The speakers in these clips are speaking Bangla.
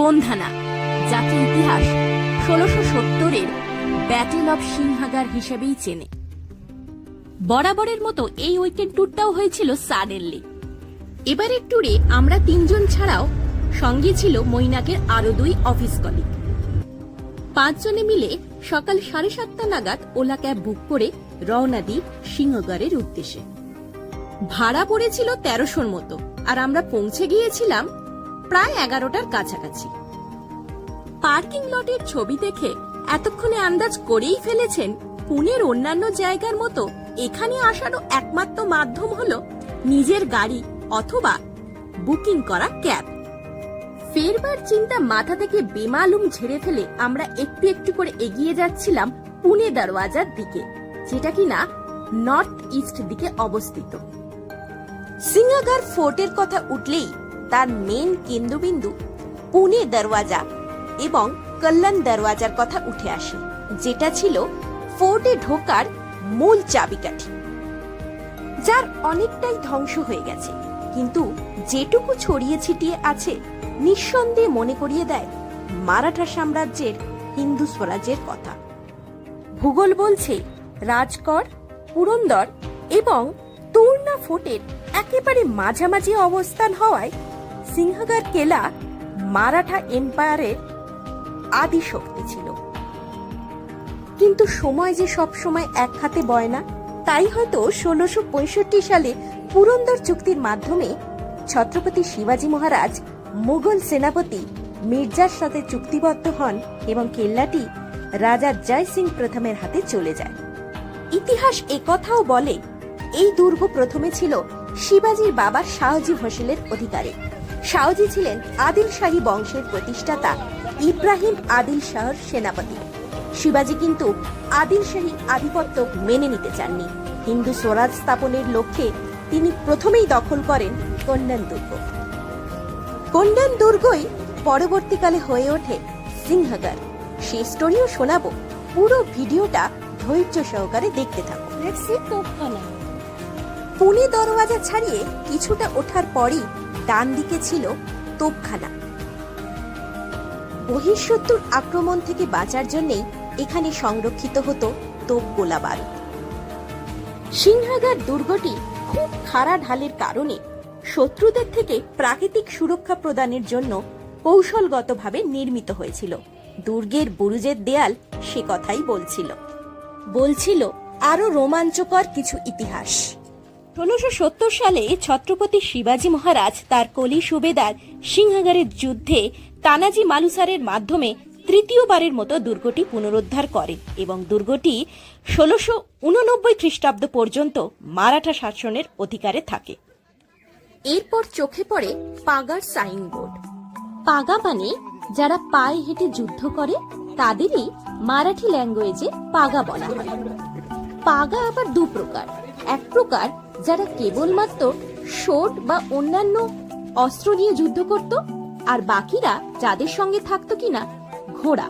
গোন্ধানা যাকে ইতিহাস ষোলশো সত্তরের ব্যাটেল অফ সিংহাগার হিসেবেই চেনে। বরাবরের মতো এই উইকেন্ড ট্যুরটাও হয়েছিল সাডেনলি এবারের ট্যুরে আমরা তিনজন ছাড়াও সঙ্গে ছিল মৈনাকের আরও দুই অফিস কলিগ পাঁচজনে মিলে সকাল সাড়ে সাতটা নাগাদ ওলা ক্যাব বুক করে রওনা দিই সিংহগড়ের উদ্দেশ্যে। ভাড়া পড়েছিল তেরোশোর মতো, আর আমরা পৌঁছে গিয়েছিলাম প্রায় এগারোটার কাছাকাছি। পার্কিং লটের ছবি দেখে এতক্ষণে আন্দাজ করেই ফেলেছেন পুনের অন্যান্য জায়গার মতো এখানে আসারও একমাত্র মাধ্যম হল নিজের গাড়ি অথবা বুকিং করা ক্যাব। ফেরবার চিন্তা মাথা থেকে বেমালুম ঝেড়ে ফেলে আমরা একটু একটু করে এগিয়ে যাচ্ছিলাম পুনে দরওয়াজার দিকে, যেটা কিনা নর্থ ইস্ট দিকে অবস্থিত। সিংহাগার ফোর্টের কথা উঠলেই তার মেন কেন্দ্রবিন্দু পুনে দরওয়াজা এবং কল্যাণ দরওয়াজার কথা উঠে আসে, যেটা ছিল ফোর্টে ঢোকার মূল চাবিকাঠি, যার অনেকটাই ধ্বংস হয়ে গেছে। কিন্তু যেটুকু ছড়িয়ে ছিটিয়ে আছে, নিঃসন্দেহে মনে করিয়ে দেয় মারাঠা সাম্রাজ্যের হিন্দু স্বরাজ্যের কথা। ভূগোল বলছে রাজকর, পুরন্দর এবং তুর্না ফোর্টের একেবারে মাঝামাঝি অবস্থান হওয়ায় সিংহগার কেলা মারাঠা এম্পায়ারের আদি শক্তি ছিল। কিন্তু সময় যে সব সময় এক হাতে বয় না, তাই হয়তো ষোলোশো পঁয়ষট্টি সালে পুরন্দর চুক্তির মাধ্যমে ছত্রপতি শিবাজী মহারাজ মুঘল সেনাপতি মির্জার সাথে চুক্তিবদ্ধ হন এবং কেল্লাটি রাজা জয় সিং প্রথমের হাতে চলে যায়। ইতিহাস একথাও বলে, এই দুর্গ প্রথমে ছিল শিবাজির বাবা শাহজি হোসেলের অধিকারে। শাহজি ছিলেন আদিল শাহী বংশের প্রতিষ্ঠাতা ইব্রাহিম আদিল শাহর সেনাপতি। শিবাজি কিন্তু আদিল শাহী আধিপত্য মেনে নিতে চাননি। হিন্দু স্বরাজ স্থাপনের লক্ষ্যে তিনি প্রথমেই দখল করেন কন্যান দুর্গ কন্যান দুর্গই পরবর্তীকালে হয়ে ওঠে সিংহগড়। সে স্টোরিও শোনাবো পুরো ভিডিওটা ধৈর্য সহকারে দেখতে থাকো। পুনে দরওয়াজা ছাড়িয়ে কিছুটা ওঠার পরই ডান দিকে ছিল তোপখানা। বহিঃশত্রুর আক্রমণ থেকে বাঁচার জন্যই এখানে সংরক্ষিত হতো তোপ গোলা বারুদ সিংহাগার দুর্গটি খুব খাড়া ঢালের কারণে শত্রুদের থেকে প্রাকৃতিক সুরক্ষা প্রদানের জন্য কৌশলগতভাবে নির্মিত হয়েছিল। দুর্গের বুরুজের দেয়াল সে কথাই বলছিল। বলছিল আরও রোমাঞ্চকর কিছু ইতিহাস। ষোলোশো সত্তর সালে ছত্রপতি শিবাজী মহারাজ তার কলি সুবেদার সিংহাগারের যুদ্ধে তানাজি মালুসারের মাধ্যমে তৃতীয়বারের মতো দুর্গটি পুনরুদ্ধার করেন এবং দুর্গটি ষোলোশো উননব্বই খ্রিস্টাব্দ পর্যন্ত মারাঠা শাসনের অধিকারে থাকে। এরপর চোখে পড়ে পাগার সাইনবোর্ড পাগা মানে যারা পায়ে হেঁটে যুদ্ধ করে, তাদেরই মারাঠি ল্যাঙ্গুয়েজে পাগা বলা হয়। পাগা আবার দু প্রকার এক প্রকার যারা কেবলমাত্র শোট বা অন্যান্য অস্ত্র নিয়ে যুদ্ধ করত, আর বাকিরা যাদের সঙ্গে থাকতো কিনা, ঘোড়া।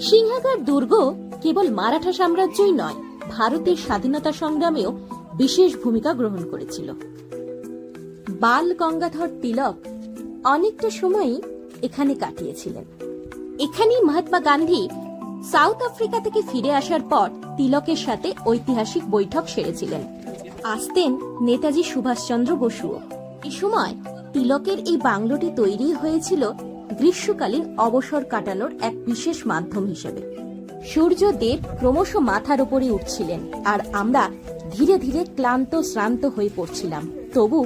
সিংহাগার দুর্গ কেবল মারাঠা সাম্রাজ্যই নয়, ভারতের স্বাধীনতা সংগ্রামেও বিশেষ ভূমিকা গ্রহণ করেছিল। বাল গঙ্গাধর তিলক অনেকটা সময়ই এখানে কাটিয়েছিলেন। এখানেই মহাত্মা গান্ধী সাউথ আফ্রিকা থেকে ফিরে আসার পর তিলকের সাথে ঐতিহাসিক বৈঠক সেরেছিলেন। আসতেন নেতাজি সুভাষচন্দ্র বসুও। এই সময় তিলকের এই বাংলোটি তৈরি হয়েছিল গ্রীষ্মকালীন অবসর কাটানোর এক বিশেষ মাধ্যম হিসেবে। সূর্যদেব ক্রমশ মাথার উপরে উঠছিলেন আর আমরা ধীরে ধীরে ক্লান্ত, শ্রান্ত হয়ে পড়ছিলাম। তবু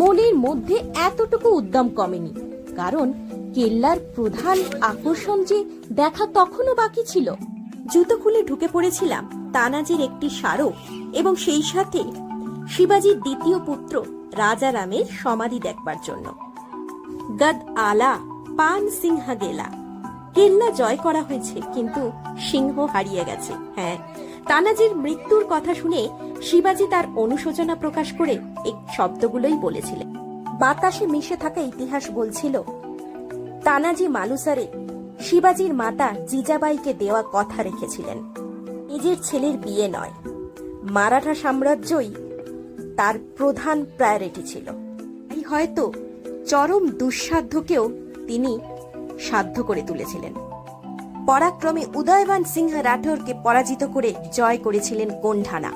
মনের মধ্যে এতটুকু উদ্যম কমেনি, কারণ কেল্লার প্রধান আকর্ষণ যে দেখা তখনও বাকি ছিল। জুতো খুলে ঢুকে পড়েছিলাম তানাজির একটি স্মারক, এবং সেই সাথে শিবাজির দ্বিতীয় পুত্র রাজারামের সমাধি দেখবার জন্য। গদ আলা পান সিংহা গেলা। কেল্লা জয় করা হয়েছে, কিন্তু সিংহ হারিয়ে গেছে। হ্যাঁ তানাজির মৃত্যুর কথা শুনে শিবাজি তার অনুশোচনা প্রকাশ করে এই শব্দগুলোই বলেছিলেন। বাতাসে মিশে থাকা ইতিহাস বলছিল, তানাজি মালুসারে শিবাজির মাতা জিজাবাইকে দেওয়া কথা রেখেছিলেন। নিজের ছেলের বিয়ে নয়। মারাঠা সাম্রাজ্যই তার প্রধান প্রায়োরিটি ছিল। এই হয়তো চরম দুঃসাধ্যকেও তিনি সাধ্য করে তুলেছিলেন। পরাক্রমে উদয়বান সিংহ রাঠোরকে পরাজিত করে জয় করেছিলেন কোন্ঢানা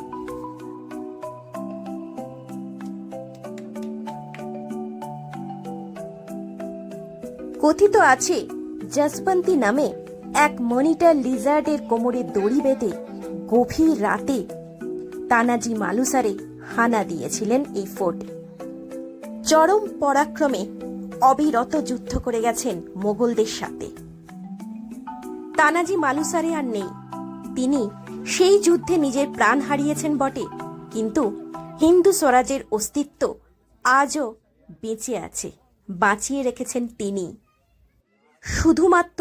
কথিত আছে জসবন্তী নামে এক মনিটার লিজার্ডের কোমরে দড়ি বেঁধে গভীর রাতে তানাজি মালুসারে হানা দিয়েছিলেন এই ফোর্ট। চরম পরাক্রমে অবিরত যুদ্ধ করে গেছেন মোগলদের সাথে। তানাজি মালুসারে আর নেই। তিনি সেই যুদ্ধে নিজের প্রাণ হারিয়েছেন বটে, কিন্তু হিন্দু স্বরাজের অস্তিত্ব আজও বেঁচে আছে, বাঁচিয়ে রেখেছেন তিনি। শুধুমাত্র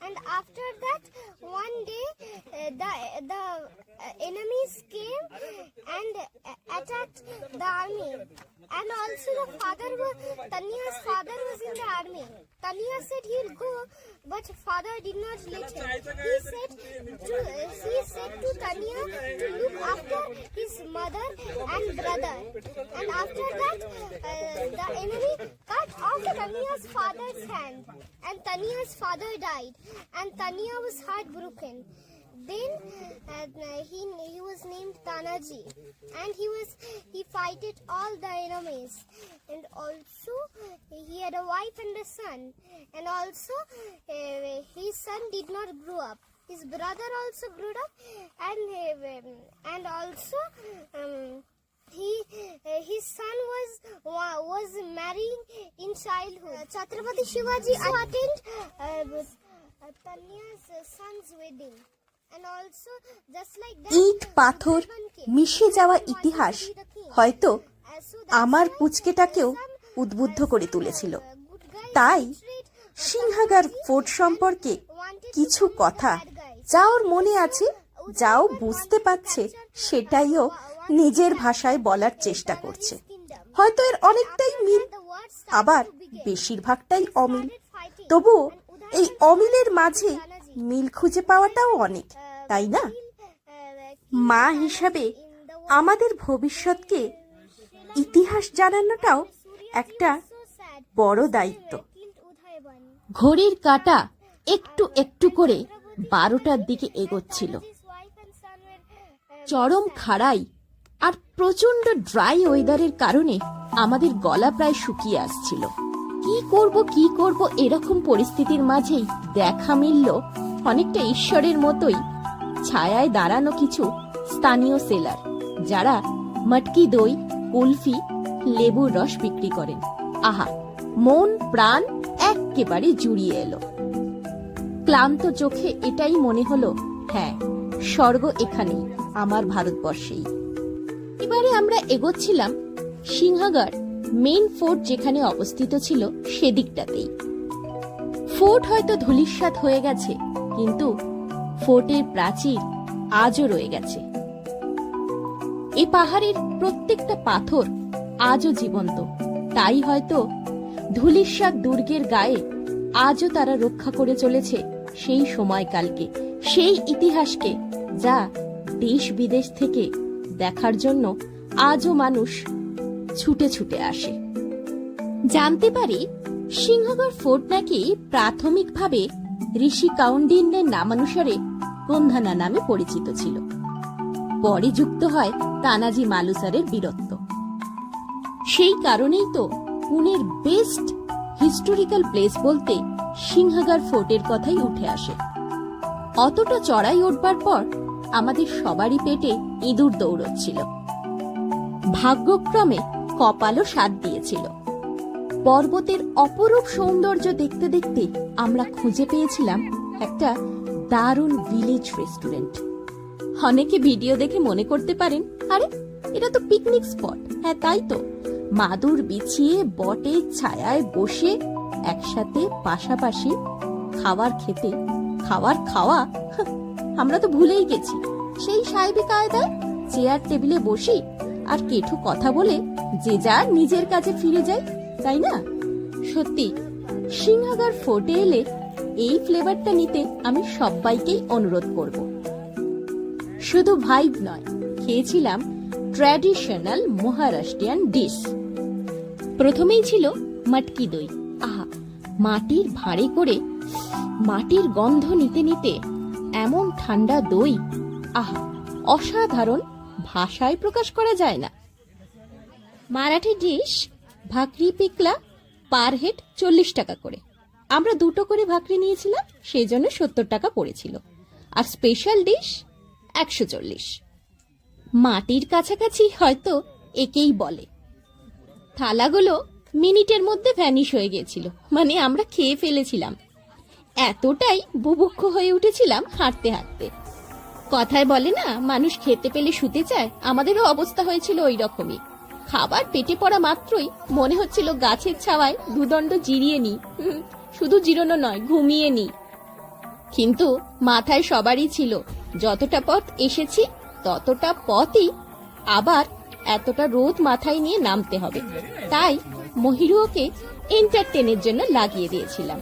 And after that, one day uh, the the uh, enemies came and uh, attacked the army. And also the father was Tanya's father was in the army. Tanya said he'll go, but father did not let him. He said to he said to Tanya to look after his mother and brother. And after that, and Tanya's father died, and Tanya was heartbroken. Then uh, he he was named Tanaji, and he was he fighted all the enemies, and also he had a wife and a son, and also uh, his son did not grow up. His brother also grew up, and uh, and also. Um, he uh, his son was wa- was marrying in childhood. Chhatrapati Shivaji attended uh, Tanya's son's wedding. ইট পাথর মিশে যাওয়া ইতিহাস হয়তো আমার পুচকেটাকেও উদ্বুদ্ধ করে তুলেছিল। তাই সিংহাগার ফোর্ট সম্পর্কে কিছু কথা যা ওর মনে আছে যাও বুঝতে পারছে সেটাইও নিজের ভাষায় বলার চেষ্টা করছে। হয়তো এর অনেকটাই মিল আবার বেশিরভাগটাই অমিল। তবুও এই অমিলের মাঝে মিল খুঁজে পাওয়াটাও অনেক, তাই না? মা হিসাবে আমাদের ভবিষ্যৎকে ইতিহাস জানানোটাও একটা বড় দায়িত্ব। ঘড়ির কাটা একটু একটু করে বারোটার দিকে এগোচ্ছিল। চরম খাড়াই আর প্রচণ্ড ড্রাই ওয়েদারের কারণে আমাদের গলা প্রায় শুকিয়ে আসছিল। কি করব কি করব এরকম পরিস্থিতির মাঝেই দেখা মিলল অনেকটা ঈশ্বরের মতোই ছায়ায় দাঁড়ানো কিছু স্থানীয় সেলার, যারা মটকি দই, কুলফি, লেবুর রস বিক্রি করেন। আহা, মন, প্রাণ একেবারে জুড়িয়ে এলো। ক্লান্ত চোখে এটাই মনে হলো হ্যাঁ স্বর্গ এখানেই, আমার ভারতবর্ষেই। এবারে আমরা এগোচ্ছিলাম সিংহাগড় মেইন ফোর্ট যেখানে অবস্থিত ছিল সেদিকটাতেই। ফোর্ট হয়তো ধূলিসাৎ হয়ে গেছে, কিন্তু ফোর্টের প্রাচীর আজও রয়ে গেছে। এই পাহাড়ের প্রত্যেকটা পাথর আজও জীবন্ত, তাই হয়তো ধূলিসাৎ দুর্গের গায়ে আজও তারা রক্ষা করে চলেছে সেই সময়কালকে, সেই ইতিহাসকে যা দেশ বিদেশ থেকে দেখার জন্য আজও মানুষ ছুটে ছুটে আসে। জানতে পারি, সিংহগড় ফোর্ট নাকি প্রাথমিকভাবে ঋষি কাউন্ডিন্যের নামানুসারে কন্ধানা নামে পরিচিত ছিল। পরে যুক্ত হয় তানাজি মালুসারের বীরত্ব। সেই কারণেই তো পুনের বেস্ট হিস্টোরিক্যাল প্লেস বলতে সিংহাগার ফোর্টের কথাই উঠে আসে। অতটা চড়াই উঠবার পর আমাদের সবারই পেটে ইঁদুর দৌড়চ্ছিল। ভাগ্যক্রমে কপালও সাথ দিয়েছিল। পর্বতের অপরূপ সৌন্দর্য দেখতে দেখতে আমরা খুঁজে পেয়েছিলাম একটা দারুণ ভিলেজ রেস্টুরেন্ট অনেকে ভিডিও দেখে মনে করতে পারেন, আরে, এটা তো পিকনিক স্পট হ্যাঁ তাই তো। মাদুর বিছিয়ে বটের ছায়ায় বসে একসাথে পাশাপাশি খাবার খেতে খাবার খাওয়া আমরা তো ভুলেই গেছি। সেই সাহেবী কায়দায় চেয়ার টেবিলে বসি আর কেঠু কথা বলে যে যার নিজের কাছে ফিরে যায়, তাই না? সত্যি, সিংহাগার ফোর্টে এলে এই ফ্লেভারটা নিতে আমি সবাইকেই অনুরোধ করব। শুধু ভাইব নয়, খেয়েছিলাম ট্র্যাডিশনাল মহারাষ্ট্রিয়ান ডিশ প্রথমেই ছিল মটকি দই। আহা, মাটির ভাঁড়ে করে মাটির গন্ধ নিতে নিতে এমন ঠান্ডা দই আহা, অসাধারণ ভাষায় প্রকাশ করা যায় না। মারাঠি ডিশ, ভাকরি পিকলা, পার হেড চল্লিশ টাকা করে। আমরা দুটো করে ভাকরি নিয়েছিলাম সেই জন্য সত্তর টাকা পড়েছিল। আর স্পেশাল ডিশ একশো চল্লিশ। মাটির কাছাকাছি হয়তো একেই বলে। থালাগুলো মিনিটের মধ্যে ভ্যানিশ হয়ে গিয়েছিল মানে আমরা খেয়ে ফেলেছিলাম। এতটাই বুভুক্ষ হয়ে উঠেছিলাম হাঁটতে হাঁটতে। কথায় বলে না, মানুষ খেতে পেলে শুতে চায়। আমাদেরও অবস্থা হয়েছিল ওই রকমই খাবার পেটে পড়া মাত্রই মনে হচ্ছিল গাছের ছাওয়ায় দুদণ্ড জিরিয়ে নি শুধু জিরোনো নয়, ঘুমিয়ে নি কিন্তু মাথায় সবারই ছিল, যতটা পথ এসেছি, ততটা পথই আবার এতটা রোদ মাথায় নিয়ে নামতে হবে। তাই মহিরুওকে এন্টারটেনের জন্য লাগিয়ে দিয়েছিলাম।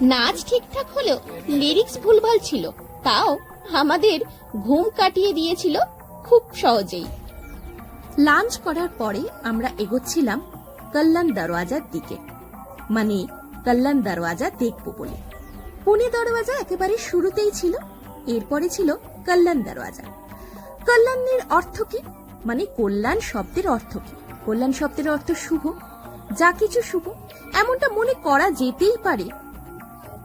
নাচ ঠিকঠাক হলেও লিরিক্স ভুলভাল ছিল, তাও আমাদের ঘুম কাটিয়ে দিয়েছিল খুব সহজেই। লাঞ্চ করার পরে আমরা এগোচ্ছিলাম কল্যাণ দরওয়াজার দিকে মানে কল্যাণ দরওয়াজা দেখব বলে। পুনে দরওয়াজা একেবারে শুরুতেই ছিল, এরপরে ছিল কল্যাণ দরওয়াজা। কল্যাণের অর্থ কি? মানে কল্যাণ শব্দের অর্থ কি? কল্যাণ শব্দের অর্থ শুভ, যা কিছু শুভ, এমনটা মনে করা যেতেই পারে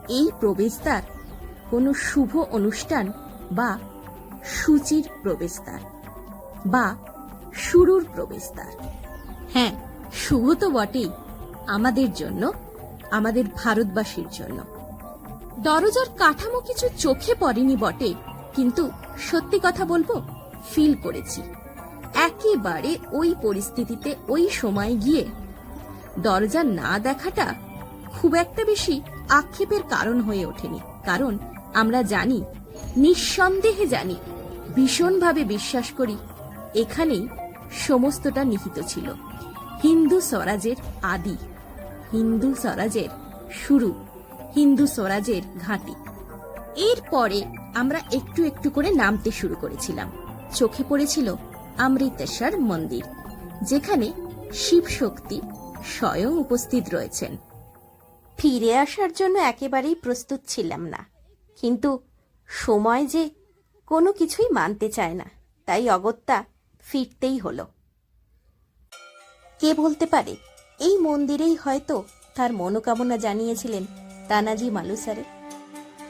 এই প্রবেশদ্বার কোনো শুভ অনুষ্ঠান বা সূচির প্রবেশদ্বার বা শুরুর প্রবেশদ্বার। হ্যাঁ শুভ তো বটেই আমাদের জন্য, আমাদের ভারতবাসীর জন্য। দরজার কাঠামো কিছু চোখে পড়েনি বটে, কিন্তু সত্যি কথা বলব ফিল করেছি। একেবারে ওই পরিস্থিতিতে ওই সময় গিয়ে দরজা না দেখাটা খুব একটা বেশি আক্ষেপের কারণ হয়ে ওঠেনি। কারণ আমরা জানি, নিঃসন্দেহে জানি, ভীষণভাবে বিশ্বাস করি, এখানেই সমস্তটা নিহিত ছিল। হিন্দু স্বরাজের আদি, হিন্দু স্বরাজের শুরু, হিন্দু স্বরাজের ঘাঁটি। এরপরে আমরা একটু একটু করে নামতে শুরু করেছিলাম। চোখে পড়েছিল অমৃতেশ্বর মন্দির, যেখানে শিব শক্তি স্বয়ং উপস্থিত রয়েছেন। ফিরে আসার জন্য একেবারেই প্রস্তুত ছিলাম না। কিন্তু সময় যে কোনো কিছুই মানতে চায় না, তাই অগত্যা ফিরতেই হলো। কে বলতে পারে, এই মন্দিরেই হয়তো তার মনোকামনা জানিয়েছিলেন তানাজি মালুসারে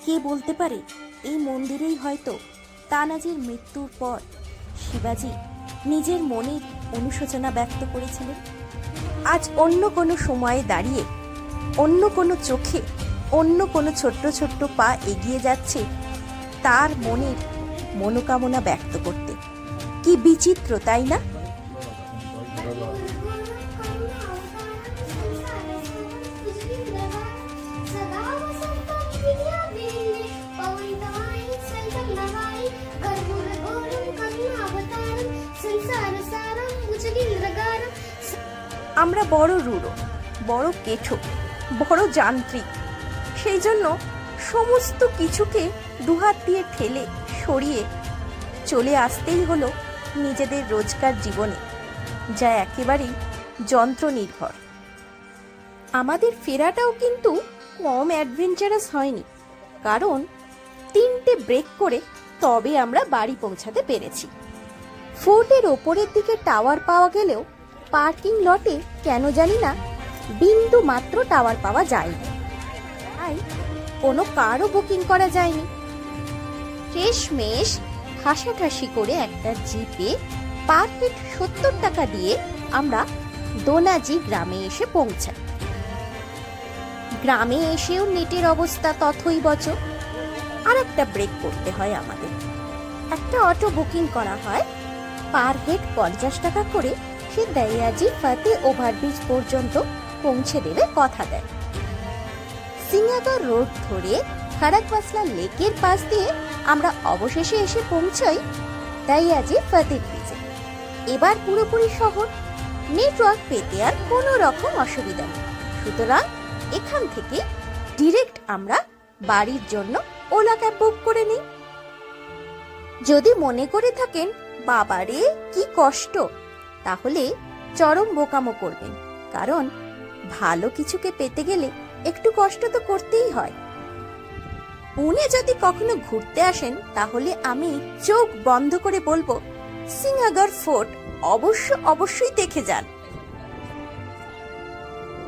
কে বলতে পারে, এই মন্দিরেই হয়তো তানাজির মৃত্যুর পর শিবাজি নিজের মনের অনুশোচনা ব্যক্ত করেছিলেন। আজ অন্য কোনো সময়ে দাঁড়িয়ে অন্য কোনো চোখে, অন্য কোনো ছোট্ট ছোট্ট পা এগিয়ে যাচ্ছে তার মনের মনোকামনা ব্যক্ত করতে। কি বিচিত্র, তাই না? আমরা বড় রুড়ো, বড় কেঠো। বড় যান্ত্রিক। সেই জন্য সমস্ত কিছুকে দুহাত দিয়ে ঠেলে সরিয়ে চলে আসতেই হলো নিজেদের রোজকার জীবনে, যা একেবারেই যন্ত্র নির্ভর আমাদের ফেরাটাও কিন্তু কম অ্যাডভেঞ্চারাস হয়নি, কারণ তিনটে ব্রেক করে তবে আমরা বাড়ি পৌঁছাতে পেরেছি। ফোর্টের ওপরের দিকে টাওয়ার পাওয়া গেলেও পার্কিং লটে কেন জানি না বিন্দু মাত্র টাওয়ার পাওয়া যায়নি। তাই কোনো কারও বুকিং করা যায়নি। শেষমেশ ঠাসাঠাসি করে একটা জিপে পার হেড সত্তর টাকা দিয়ে আমরা দোনাজি গ্রামে এসে পৌঁছাই। গ্রামে এসেও নেটের অবস্থা তথই বচ আর একটা ব্রেক করতে হয় আমাদের। একটা অটো বুকিং করা হয়। পার হেড পঞ্চাশ টাকা করে, সে দয়াজি ফাতে ওভারব্রিজ পর্যন্ত পৌঁছে দেবে কথা দেয়। সিঙ্গাগর রোড ধরে খড়গবাসলা লেকের পাশ দিয়ে আমরা অবশেষে এসে পৌঁছাই দয়াজি ফাতে ব্রিজে। এবার পুরোপুরি শহর নেটওয়ার্ক পেতে আর কোনো রকম অসুবিধা নেই। সুতরাং এখান থেকে ডিরেক্ট আমরা বাড়ির জন্য ওলা ক্যাব বুক করে নিই। যদি মনে করে থাকেন, বাবারে, কি কষ্ট! তাহলে চরম বোকামো করবেন। কারণ ভালো কিছুকে পেতে গেলে একটু কষ্ট তো করতেই হয়। পুনে যদি কখনো ঘুরতে আসেন, তাহলে আমি চোখ বন্ধ করে বলব সিংহাগড় ফোর্ট অবশ্য অবশ্যই দেখে যান।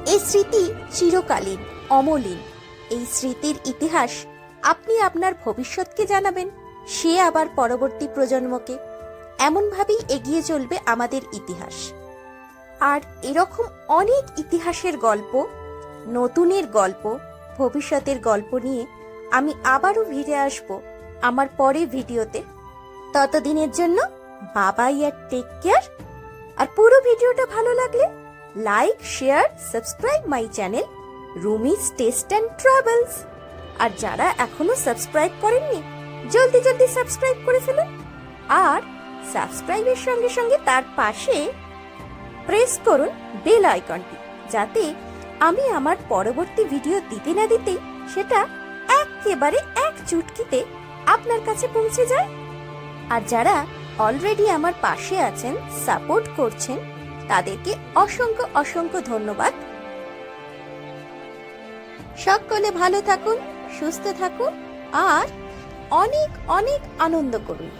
এই স্মৃতি চিরকালীন, অমলিন। এই স্মৃতির ইতিহাস আপনি আপনার ভবিষ্যৎকে জানাবেন, সে আবার পরবর্তী প্রজন্মকে। এমনভাবেই এগিয়ে চলবে আমাদের ইতিহাস। আর এরকম অনেক ইতিহাসের গল্প, নতুনের গল্প, ভবিষ্যতের গল্প নিয়ে আমি আবারও ফিরে আসব আমার পরে ভিডিওতে। ততদিনের জন্য বাবাই আর টেক কেয়ার আর পুরো ভিডিওটা ভালো লাগলে like share subscribe my channel Rumi's taste and travels আর যারা এখনও সাবস্ক্রাইব করেননি, জলদি জলদি সাবস্ক্রাইব করে ফেলুন। আর সাবস্ক্রাইবের সঙ্গে সঙ্গে তার পাশে প্রেস করুন বেল আইকনটি, যাতে আমি আমার পরবর্তী ভিডিও দিতে না দিতেই সেটা একেবারে এক চুটকিতে আপনার কাছে পৌঁছে যায়। আর যারা অলরেডি আমার পাশে আছেন সাপোর্ট করছেন, তাদেরকে অসংখ্য অসংখ্য ধন্যবাদ। সকলে ভালো থাকুন, সুস্থ থাকুন, আর অনেক অনেক আনন্দ করুন।